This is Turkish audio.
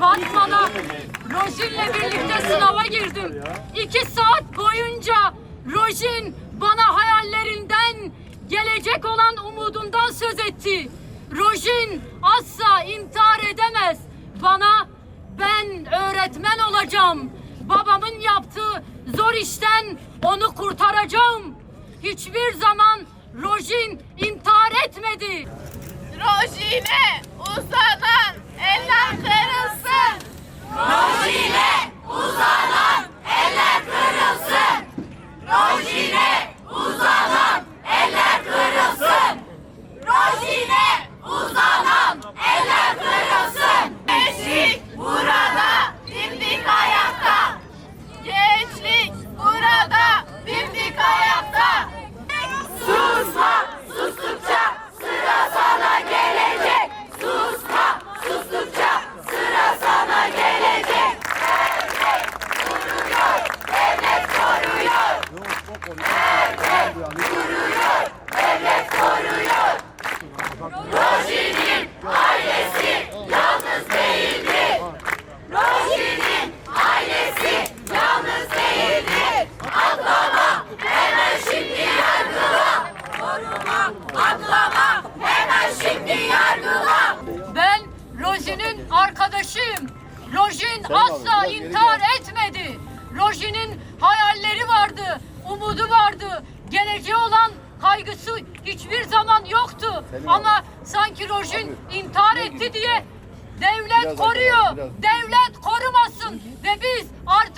Batman'a Rojin'le birlikte sınava girdim. İki saat boyunca Rojin bana hayallerinden, gelecek olan umudundan söz etti. Rojin asla intihar edemez. Bana ben öğretmen olacağım. Babamın yaptığı zor işten onu kurtaracağım. Hiçbir zaman Rojin intihar etmedi. Rojine uzanan Rojine Rojin asla intihar etmedi. Rojin'in hayalleri vardı, umudu vardı, geleceği olan kaygısı hiçbir zaman yoktu. Ama sanki Rojin intihar etti diye devlet koruyor. Devlet korumasın. Ve biz artık